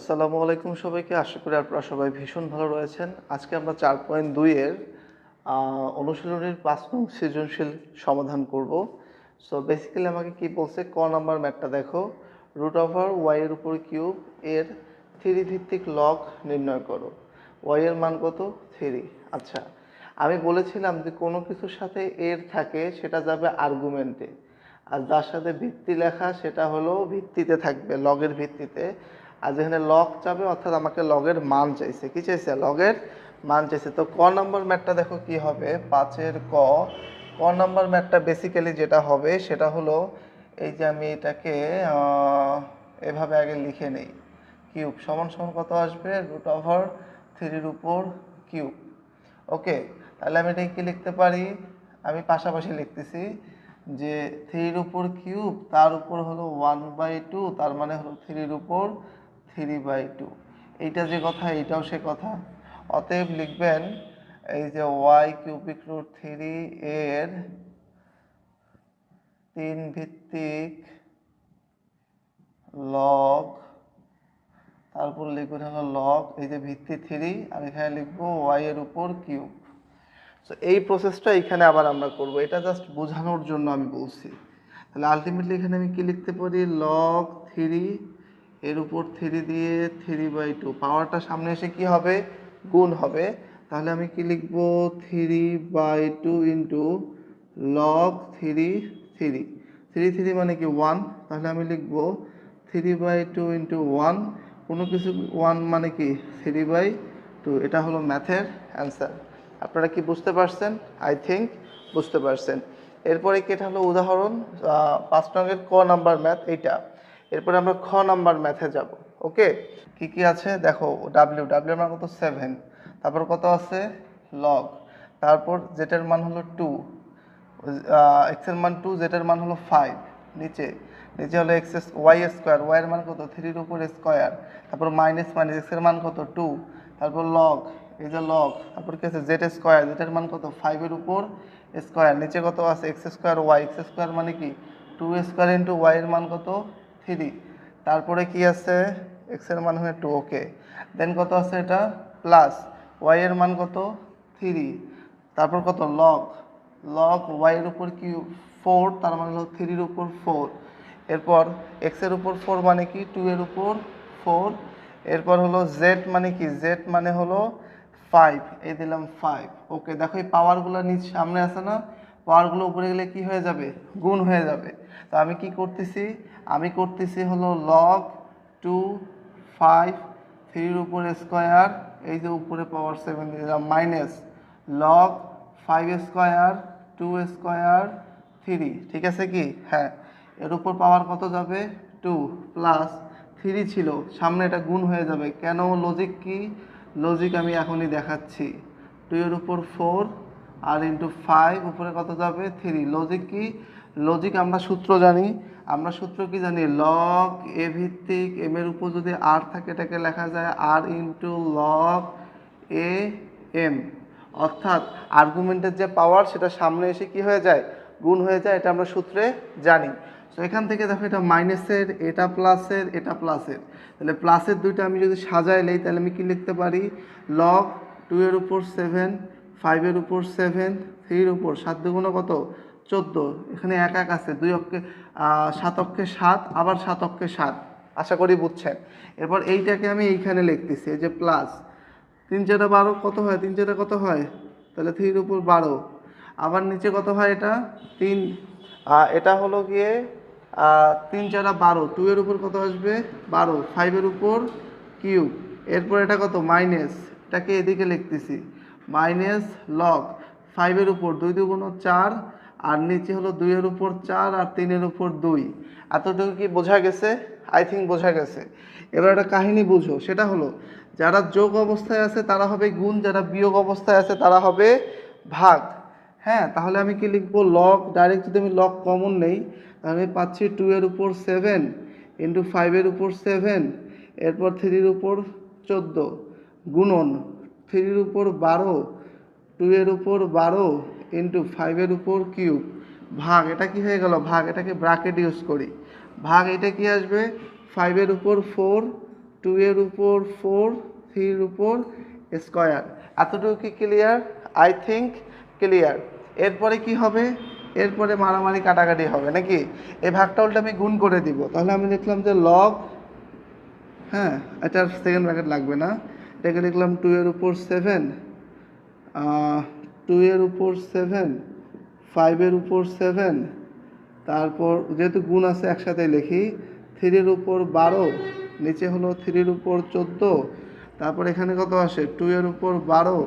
আসসালামু আলাইকুম সবাইকে। আশা করি আপনারা সবাই ভীষণ ভালো রয়েছেন। আজকে আমরা চার পয়েন্ট দুইয়ের অনুশীলনীর পাঁচ নং সৃজনশীল সমাধান করব। সো বেসিক্যালি আমাকে কি বলছে, ক নাম্বার ম্যাটটা দেখো। রুট ওভার ওয়াইয়ের উপর কিউব এর থ্রি ভিত্তিক লগ নির্ণয় করো। ওয়াইয়ের মান কত? থ্রি। আচ্ছা আমি বলেছিলাম যে কোনো কিছুর সাথে এর থাকে, সেটা যাবে আর্গুমেন্টে আর যার সাথে ভিত্তি লেখা, সেটা হলো ভিত্তিতে থাকবে লগের ভিত্তিতে। আর যেখানে লগ চাবে, অর্থাৎ আমাকে লগের মান চাইছে। কি চাইছে? লগের মান চাইছে। তো ক নম্বর ম্যাটটা দেখো কি হবে? পাঁচের ক। ক নম্বর ম্যাটটা বেসিক্যালি যেটা হবে, সেটা হলো এই যে আমি এটাকে এভাবে আগে লিখে নেই। কিউব সমান সমান কত আসবে? রুট ওভার থ্রির উপর কিউব ওকে তাহলে আমি এটাকে কি লিখতে পারি? আমি পাশাপাশি লিখতেছি যে থ্রির উপর কিউব তার উপর হলো ওয়ান বাই টু তার মানে হলো থ্রির উপর থ্রি বাই টু। এইটা যে কথা, এইটাও সে কথা। অতএব লিখবেন, এই যে ওয়াই কিউবিক রুট থ্রি এর তিন ভিত্তিক লগ তারপর লিখবেন হলো লগ এই যে ভিত্তি থ্রি, আর এখানে লিখব ওয়াই এর উপর কিউব। সো এই প্রসেসটা এখানে আবার আমরা করব। এটা জাস্ট বোঝানোর জন্য আমি বলছি। তাহলে আলটিমেটলি এখানে আমি কি লিখতে পারি? লগ থ্রি এর উপর থ্রি দিয়ে থ্রি বাই টু, পাওয়ারটা সামনে এসে কি হবে? গুণ হবে। তাহলে আমি কি লিখব? Three by two into log three three. Three three মানে কি ওয়ান? তাহলে আমি লিখব three by two into one. কোনো কিছু ওয়ান মানে কি? Three by two. এটা হলো ম্যাথের অ্যান্সার। আপনারা কি বুঝতে পারছেন? আই থিঙ্ক বুঝতে পারছেন। এরপরে কি এটা হলো উদাহরণ? পাঁচ নঙ্গের ক নাম্বার ম্যাথ, এইটা। এরপরে আমরা খ নাম্বার ম্যাথে যাব ওকে কি কি আছে? দেখো ডাব্লিউ ডাব্লিউ মান কত? সেভেন তারপর কত আছে? লগ তারপর জেটের মান হলো টু এক্সের মান টু জেটের মান হলো ফাইভ নিচে। নিচে হলো এক্স ওয়াই স্কোয়ার ওয়াই এর মান কত? থ্রির উপর স্কোয়ার তারপর মাইনাস মাইনাস এক্সের মান কত? টু তারপর লগ এই যে লগ তারপর কি আছে? জেড স্কোয়ার জেটের মান কত? ফাইভের উপর স্কোয়ার নিচে কত আছে? X square Y X square মানে কি? টু স্কোয়ার ইন্টু ওয়াই এর মান কত? থ্রি তারপরে কি আছে? এক্সের মান হয় টু ওকে দেন কত আছে এটা? প্লাস ওয়াই এর মান কত? থ্রি তারপর কত? লক লক ওয়াই এর উপর কি? ফোর তার মানে হলো থ্রির উপর ফোর এরপর এক্সের উপর ফোর মানে কি? টু এর উপর ফোর এরপর হলো জেড মানে কি? জেড মানে হলো ফাইভ এই দিলাম ফাইভ ওকে দেখো এই পাওয়ারগুলো নিচ সামনে আছে না? পাওয়ারগুলো উপরে গেলে কি হয়ে যাবে? গুণ হয়ে যাবে। তো আমি কি করতেছি? আমি করতেছি হলো লগ টু ফাইভ থ্রির উপর স্কোয়ার এই যে উপরে পাওয়ার সেভেন দিলাম minus log five square two square three ঠিক আছে কি? হ্যাঁ এর উপর পাওয়ার কত যাবে? টু প্লাস থ্রি ছিল, সামনে এটা গুণ হয়ে যাবে। কেন? লজিক কি? লজিক আমি এখনই দেখাচ্ছি। টু এর উপর ফোর আর ইন্টু ফাইভ উপরে কত যাবে? থ্রি লজিক কি? লজিক আমরা সূত্র জানি। আমরা সূত্র কি জানি? লগ এ ভিত্তিক এম এর উপর যদি আর থাকে, এটাকে লেখা যায় আর ইন্টু লগ এ এম অর্থাৎ আর্গুমেন্টের যে পাওয়ার সেটা সামনে এসে কি হয়ে যায়? গুণ হয়ে যায়, এটা আমরা সূত্রে জানি। তো এখান থেকে দেখো এটা মাইনাসের এটা প্লাসের এটা প্লাসের তাহলে প্লাসের দুইটা আমি যদি সাজাই নেই তাহলে আমি কি লিখতে পারি? লগ টু এর উপর সেভেন ফাইভের উপর সেভেন, থ্রির উপর সাত দুগুণ কত? চোদ্দ। এখানে এক এক আছে, দুই অক্ষে সাত অক্ষে সাত, আবার সাত অক্ষে সাত। আশা করি বুঝছেন। এরপর এইটাকে আমি এইখানে লিখতেছি যে প্লাস। তিন চারটা বারো কত হয়? তিন চারটা কত হয়? তাহলে থ্রির উপর বারো। আবার নিচে কত হয় এটা? তিন। এটা হলো গিয়ে তিন চারটা বারো। টু এর উপর কত আসবে? বারো। ফাইভের উপর কিউব। এরপর এটা কত? মাইনাস। এটাকে এদিকে লিখতেছি। মাইনাস লগ ফাইভের উপর দুই দুগুণ চার, আর নিচে হলো দুইয়ের উপর চার আর তিনের উপর দুই। এতটুকু কি বোঝা গেছে? আই থিঙ্ক বোঝা গেছে। এবার একটা কাহিনী বুঝো। সেটা হলো, যারা যোগ অবস্থায় আছে, তারা হবে গুণ, যারা বিয়োগ অবস্থায় আছে, তারা হবে ভাগ। হ্যাঁ তাহলে আমি কি লিখব? লগ ডাইরেক্ট যদি আমি লগ কমন নেই, তাহলে আমি পাচ্ছি টু এর উপর সেভেন ইন্টু ফাইভের উপর সেভেন এরপর থ্রির উপর চোদ্দ, গুণন। থ্রির উপর বারো টু এর উপর বারো ইন্টু ফাইভের উপর কিউব। ভাগ, এটা কি হয়ে গেল? ভাগ, এটাকে ব্রাকেট ইউজ করি। ভাগ, এটা কি আসবে? ফাইভের উপর ফোর টু এর উপর ফোর থ্রির উপর স্কোয়ার এতটুকু কি ক্লিয়ার আই থিঙ্ক ক্লিয়ার এরপরে কি হবে? এরপরে মারামারি কাটাকাটি হবে, নাকি? এই ভাগটা উল্টে আমি গুণ করে দিব। তাহলে আমি লিখলাম যে লগ হ্যাঁ এটার সেকেন্ড ব্র্যাকেট লাগবে না। এটাকে লিখলাম টু এর উপর সেভেন টু এর উপর সেভেন ফাইভের উপর সেভেন তারপর যেহেতু গুণ আছে একসাথে লিখি থ্রির উপর বারো নিচে হলো থ্রির উপর চোদ্দ তারপর এখানে কত আসে টু এর উপর বারো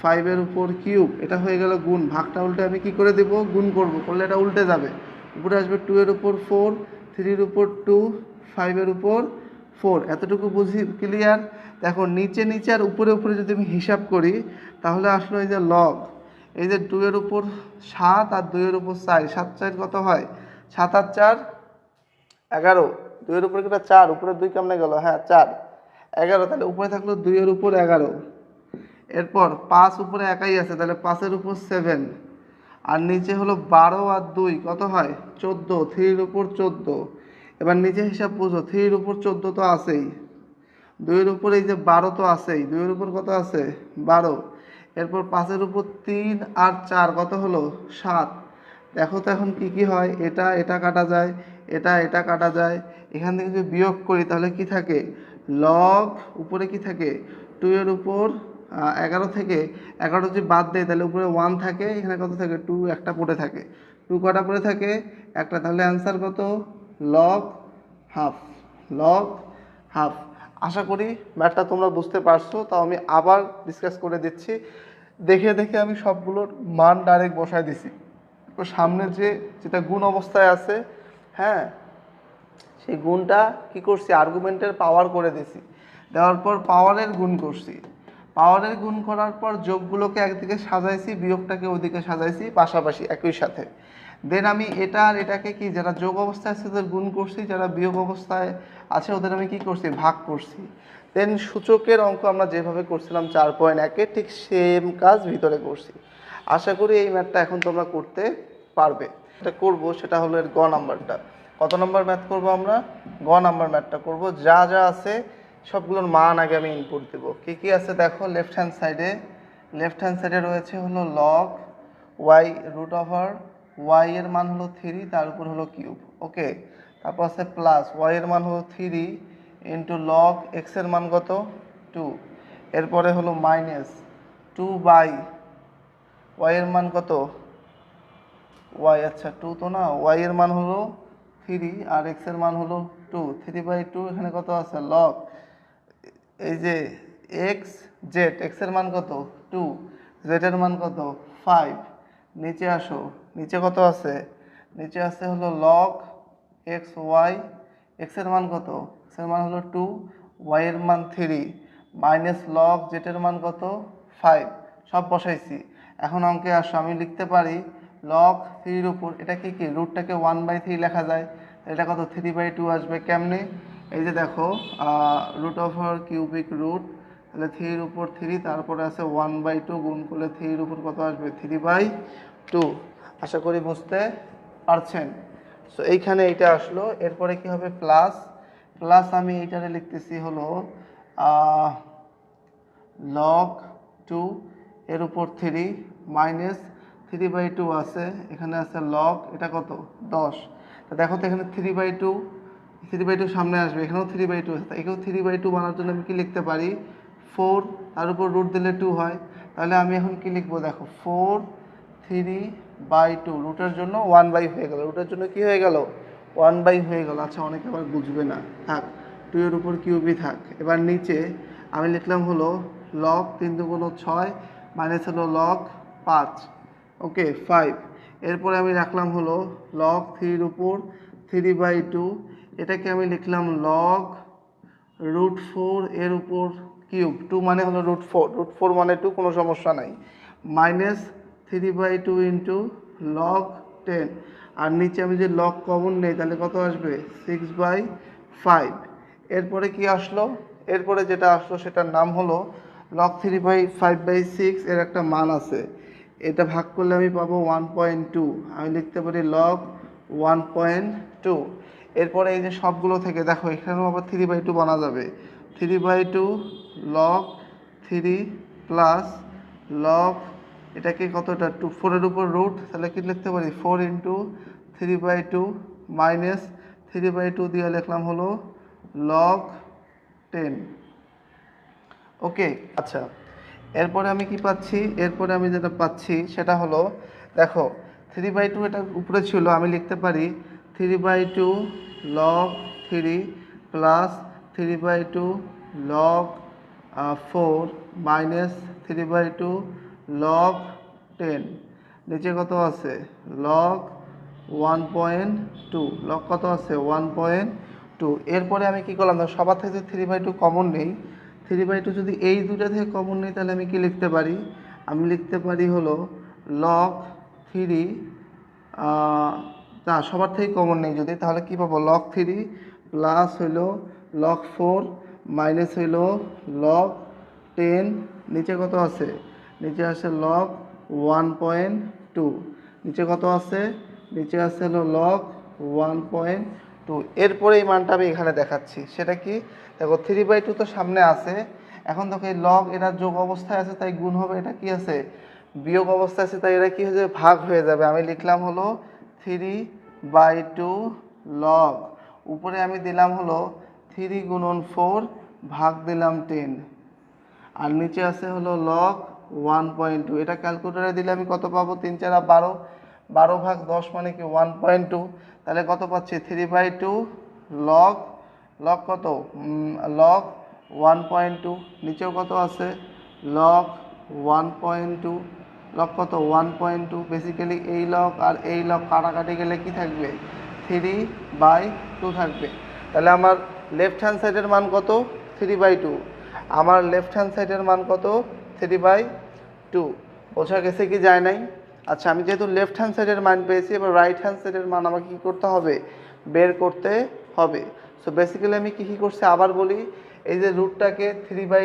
ফাইভের উপর কিউব এটা হয়ে গেল গুণ ভাগটা উল্টে আমি কি করে দেব গুণ করব করলে এটা উল্টে যাবে উপরে আসবে টু এর উপর ফোর থ্রির উপর টু ফাইভের উপর ফোর এতটুকু বুঝি ক্লিয়ার দেখো, নিচে নিচে আর উপরে উপরে যদি আমি হিসাব করি, তাহলে আসলো এই যে লগ এই যে দুইয়ের উপর সাত আর দুইয়ের উপর চার সাত, চার কত হয়? সাত আর চার, এগারো। দুইয়ের উপরে একটা চার? উপরে দুই কেমনে গেল? হ্যাঁ চার। এগারো, তাহলে উপরে থাকল দুইয়ের উপর এগারো। এরপর পাঁচ উপরে একাই আছে, তাহলে পাঁচের উপর সেভেন আর নিচে হলো বারো আর দুই, কত হয়? চোদ্দ। থ্রির উপর চোদ্দ। এবার নিচে হিসাব বুঝো থ্রির উপর চোদ্দ তো আছেই। দুইয়ের উপর এই যে বারো তো আছেই, দুইয়ের উপর কত আছে? বারো। এরপর পাঁচের উপর তিন আর চার, কত হলো? সাত। দেখো তো এখন কি কি হয়, এটা এটা কাটা যায়, এটা এটা কাটা যায়। এখান থেকে যদি বিয়োগ করি তাহলে কি থাকে? লগ উপরে কি থাকে? টু এর উপর এগারো থেকে, এগারো যদি বাদ দেয় তাহলে উপরে ওয়ান থাকে, এখানে কত থাকে? টু, একটা পড়ে থাকে। টু কটা পড়ে থাকে? একটা, তাহলে অ্যান্সার কত? Log half log half. আশা করি ম্যাটটা তোমরা বুঝতে পারছ। তাও আমি আবার ডিসকাস করে দিচ্ছি। দেখে দেখে আমি সবগুলোর মান ডাইরেক্ট বসায় দিছি। তো সামনে যে, যেটা গুণ অবস্থায় আছে হ্যাঁ সেই গুণটা কি করছি? আর্গুমেন্টের পাওয়ার করে দিছি। দেওয়ার পর পাওয়ারের গুণ করছি। পাওয়ারের গুণ করার পর যোগগুলোকে একদিকে সাজাইছি, বিয়োগটাকে ওদিকে সাজাইছি, পাশাপাশি একই সাথে। দেন আমি এটা আর এটাকে কি, যারা যোগ অবস্থায় আছে, তাদের গুণ করছি, যারা বিয়োগ অবস্থায় আছে, ওদের আমি কি করছি, ভাগ করছি। দেন সূচকের অঙ্ক আমরা যেভাবে করছিলাম, চার পয়েন্ট একে ঠিক সেম কাজ ভিতরে করছি। আশা করি এই ম্যাথটা এখন তোমরা করতে পারবে। এটা করব, সেটা হলো এর গ নাম্বারটা। কত নাম্বার ম্যাথ করব আমরা? গ নাম্বার ম্যাথটা করব। যা যা আছে, সবগুলোর মান আগে আমি ইনপুট দেবো। কী কী আছে দেখো লেফট হ্যান্ড সাইডে লেফট হ্যান্ড সাইডে রয়েছে হলো log Y root over Y এর মান হলো থ্রি তার উপর হলো কিউব ওকে তারপর আছে প্লাস ওয়াই এর মান হলো থ্রি ইন্টু লগ এক্সের মান কত? টু এরপরে হলো মাইনাস টু বাই ওয়াই এর মান কত? ওয়াই আচ্ছা টু তো না ওয়াই এর মান হলো থ্রি আর এক্সের মান হলো টু থ্রি বাই টু এখানে কত আছে? লগ এই যে এক্স জেড এক্সের মান কত? টু জেড এর মান কত? ফাইভ নিচে আসো। নিচে কত আছে? নিচে আছে হলো লগ এক্স ওয়াই এক্সের মান কত? এক্সের মান হলো টু ওয়াইয়ের মান থ্রি মাইনাস লগ জেড এর মান কত? ফাইভ সব বসাইছি। এখন অঙ্কে আসো, আমি লিখতে পারি লগ থ্রির উপর, এটা কি কি? রুটটাকে ওয়ান বাই থ্রি লেখা যায়। এটা কত? থ্রি বাই টু আসবে কেমনে? এই যে দেখো রুট ওভার কিউবিক রুট তাহলে থ্রির উপর থ্রি তারপরে আছে ওয়ান বাই টু গুণ করলে থ্রির উপর কত আসবে? থ্রি বাই টু আশা করি বুঝতে পারছেন। সো এইখানে এইটা আসলো। এরপরে কি হবে? প্লাস প্লাস আমি এইটারে লিখতেছি হলো লক টু এর উপর three minus three by two আছে। এখানে আছে লক এটা কত? দশ। তা দেখো তো এখানে three by two three by two সামনে আসবে। এখানেও থ্রি বাই টু আছে। এখানেও থ্রি বাই টু বানার জন্য আমি কি লিখতে পারি? ফোর তার উপর রুট দিলে টু হয়। তাহলে আমি এখন কি লিখব? দেখো ফোর থ্রি বাই টু রুটের জন্য ওয়ান বাই হয়ে গেল। রুটের জন্য কি হয়ে গেল? ওয়ান বাই হয়ে গেল। আচ্ছা অনেকে আবার বুঝবে না। থাক টু এর উপর কিউবই থাক। এবার নিচে আমি লিখলাম হলো লক তিন দুগুণ ছয় মাইনাস হলো লক পাঁচ। ওকে ফাইভ এরপরে আমি রাখলাম হলো লক থ্রির উপর থ্রি বাই টু এটাকে আমি লিখলাম লগ রুট ফোর এর উপর কিউব টু মানে হলো রুট ফোর রুট ফোর মানে টু কোনো সমস্যা নাই। Minus three by two into log ten আর নিচে আমি যে লগ কমন নেই, তাহলে কত আসবে? সিক্স বাই ফাইভ এরপরে কি আসলো? এরপরে যেটা আসলো, সেটার নাম হলো log three by five by six এর একটা মান আছে। এটা ভাগ করলে আমি পাবো ওয়ান পয়েন্ট টু আমি লিখতে পারি লগ ওয়ান পয়েন্ট টু এরপরে এই যে সবগুলো থেকে, দেখো, এখানেও আবার থ্রি বাই টু বানা যাবে। Three by two log three plus log এটাকে কতটা? টু ফোরের উপর রুট তাহলে কি লিখতে পারি? Four into three by two minus three by two দিয়ে লিখলাম হলো লগ টেন ওকে আচ্ছা। এরপরে আমি কি পাচ্ছি? এরপরে আমি যেটা পাচ্ছি সেটা হলো, দেখো থ্রি বাই টু এটা উপরে ছিল, আমি লিখতে পারি three by two log three plus three by two log four minus three by two log ten নিচে কত আছে? Log one point two log কত আছে? ওয়ান পয়েন্ট টু এরপরে আমি কি করলাম? সবার থেকে থ্রি বাই টু কমন নেই থ্রি বাই টু যদি এই দুটো থেকে কমন নেই, তাহলে আমি কি লিখতে পারি? আমি লিখতে পারি হলো লগ থ্রি না, সবার থেকে কমন নেই যদি, তাহলে কি পাবো? লগ থ্রি প্লাস হইল লগ ফোর মাইনাস হইল লগ টেন নিচে কত আছে? নিচে আছে লগ ওয়ান পয়েন্ট টু নিচে কত আছে? নিচে আছে হলো লগ ওয়ান পয়েন্ট টু এরপরে এই মানটা আমি এখানে দেখাচ্ছি। সেটা কি? দেখো থ্রি বাই টু তো সামনে আছে। এখন দেখো, এই লগ এটা যোগ অবস্থায় আছে, তাই গুণ হবে, এটা কি আছে? বিয়োগ অবস্থায় আছে, তাই এটা কি হয়ে যাবে? ভাগ হয়ে যাবে। আমি লিখলাম হলো থ্রি বাই টু লগ উপরে আমি দিলাম হলো থ্রি গুণন ফোর ভাগ দিলাম টেন আর নিচে আছে হলো লগ ওয়ান পয়েন্ট টু এটা ক্যালকুলেটারে দিলে আমি কত পাবো? তিন চারা বারো। বারো ভাগ দশ মানে কি? ওয়ান পয়েন্ট টু তাহলে কত পাচ্ছি? Three by two log log কত? লগ ওয়ান পয়েন্ট টু নিচেও কত আছে? Log one point two log কত? ওয়ান পয়েন্ট টু বেসিক্যালি এই লগ আর এই লগ কাটাকাটি গেলে কি থাকবে? থ্রি বাই টু থাকবে। তাহলে আমার লেফট হ্যান্ড সাইডের মান কত? থ্রি বাই টু আমার লেফট হ্যান্ড সাইডের মান কত? থ্রি বাই টু বোঝা গেছে কি যায় নাই? আচ্ছা আমি যেহেতু লেফট হ্যান্ড সাইডের মান পেয়েছি, এবার রাইট হ্যান্ড সাইডের মান আমাকে কী করতে হবে? বের করতে হবে। সো বেসিক্যালি আমি কী কী করছি? আবার বলি, এই যে রুটটাকে থ্রি বাই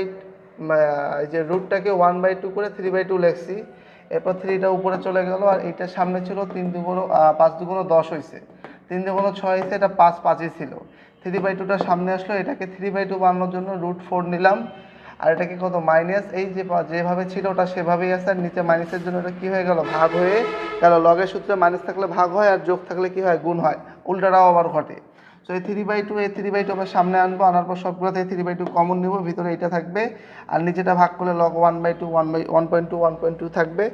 এই যে রুটটাকে ওয়ান বাই টু করে থ্রি বাই টু লেখছি। এরপর থ্রিটা উপরে চলে গেল আর এইটা সামনে ছিল তিন দুগুণো পাঁচ দুগুণো দশ হয়েছে তিন দুগুণো ছয় হয়েছে এটা পাঁচ পাঁচই ছিল। থ্রি বাই টুটা সামনে আসলো, এটাকে থ্রি বাই টু বানানোর জন্য রুট ফোর নিলাম। আর এটাকে কত? মাইনাস এই যে যেভাবে ছিল ওটা সেভাবেই আছে। আর নিচে মাইনাসের জন্য এটা কি হয়ে গেল? ভাগ হয়ে গেল। লগের সূত্রে মাইনাস থাকলে ভাগ হয় আর যোগ থাকলে কি হয়? গুণ হয়। উল্টাটাও আবার ঘটে। সো এই থ্রি বাই টু এই থ্রি বাই টু আবার সামনে আনব। আনার পর সবগুলোতে থ্রি বাই টু কমন নিব। ভিতরে এটা থাকবে। আর নিচেটা ভাগ করলে log one by two one by one point two one point two থাকবে।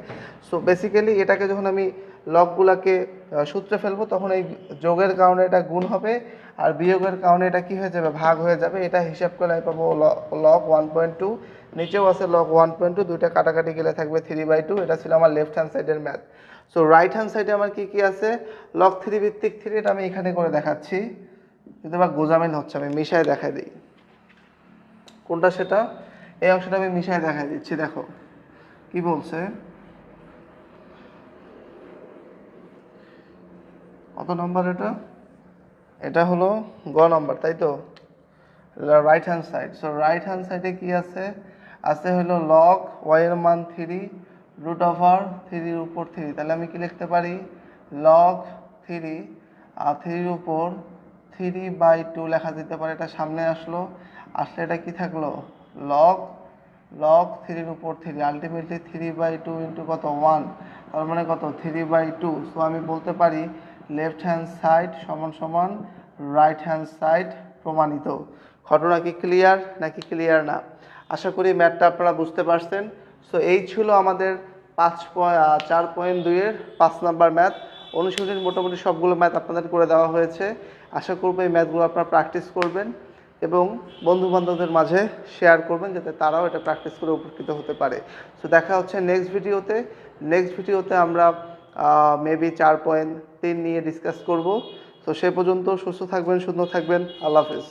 সো বেসিক্যালি এটাকে যখন আমি লগগুলাকে আহ, সূত্রে ফেলব তখন এই যোগের কারণে এটা গুণ হবে আর বিয়োগের কারণে এটা কি হয়ে যাবে? ভাগ হয়ে যাবে। এটা হিসাব করলে আমি পাবো লক ওয়ান পয়েন্ট টু নিচেও আছে লক ওয়ান পয়েন্ট টু দুইটা কাটাকাটি গেলে থাকবে থ্রি বাই টু এটা ছিল আমার লেফট হ্যান্ড সাইডের ম্যাথ সো রাইট হ্যান্ড সাইডে আমার কি কি আছে? লক থ্রি ভিত্তিক থ্রি এটা আমি এখানে করে দেখাচ্ছি। কিন্তু আবার গোজামিল হচ্ছে আমি মিশায় দেখাই দিই। কোনটা সেটা? এই অংশটা আমি মিশায় দেখাই দিচ্ছি দেখো। কি বলছে? কত নম্বর এটা? এটা হলো গ নম্বর, তাই তো? Right hand side so right hand সাইডে কি আছে? আছে হলো লগ ওয়াই এর মান থ্রি রুট ওভার থ্রির উপর থ্রি তাহলে আমি কি লিখতে পারি? লগ থ্রি আর থ্রির উপর থ্রি বাই টু লেখা যেতে পারে। এটা সামনে আসলো। আসলে এটা কি থাকল? লগ লগ থ্রির উপর three ultimately three by two into কত? ওয়ান তার মানে কত? থ্রি বাই টু সো আমি বলতে পারি লেফট হ্যান্ড সাইড সমান সমান রাইট হ্যান্ড সাইড প্রমাণিত। ঘটনা কি ক্লিয়ার নাকি ক্লিয়ার না? আশা করি ম্যাথটা আপনারা বুঝতে পারছেন। সো এই ছিল আমাদের পাঁচ চার পয়েন্ট দুইয়ের পাঁচ নাম্বার ম্যাথ অনুশীলনীর মোটামুটি সবগুলো ম্যাথ আপনাদের করে দেওয়া হয়েছে। আশা করব এই ম্যাথগুলো আপনারা প্র্যাকটিস করবেন এবং বন্ধু বান্ধবদের মাঝে শেয়ার করবেন যাতে তারাও এটা প্র্যাকটিস করে উপকৃত হতে পারে। সো দেখা হচ্ছে নেক্সট ভিডিওতে নেক্সট ভিডিওতে আমরা মেবি চার পয়েন্ট তিন নিয়ে ডিসকাস করব। তো সে পর্যন্ত সুস্থ থাকবেন, সুন্দর থাকবেন। আল্লাহ হাফেজ।